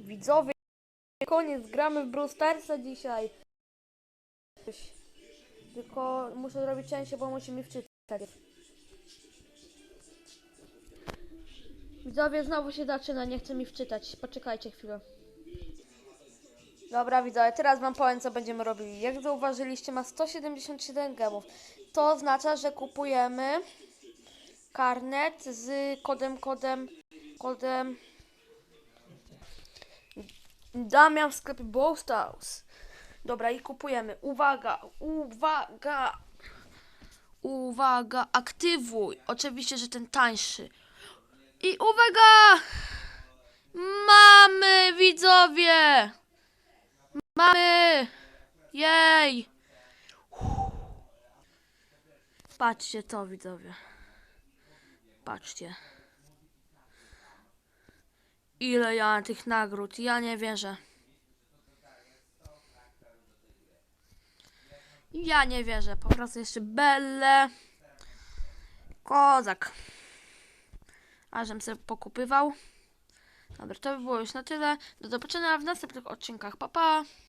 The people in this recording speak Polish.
Widzowie, koniec, gramy w Brawl dzisiaj. Tylko muszę zrobić częściej, bo musi mi wczytać. Widzowie, znowu się zaczyna, nie chce mi wczytać. Poczekajcie chwilę. Dobra, widzowie, teraz wam powiem, co będziemy robili. Jak zauważyliście, ma 177 gemów. To oznacza, że kupujemy karnet z kodem, kodem, kodem Damian w sklepie Brawl Stars. Dobra, i kupujemy. Uwaga, uwaga, uwaga, aktywuj. Oczywiście, że ten tańszy. I uwaga! Mamy, widzowie! Mamy! Jej! Patrzcie to, widzowie. Patrzcie. Ile ja tych nagród? Ja nie wierzę. Ja nie wierzę. Po prostu jeszcze Belle. Kozak. Ażem sobie pokupywał. Dobra, to by było już na tyle. Do zobaczenia w następnych odcinkach. Pa, pa!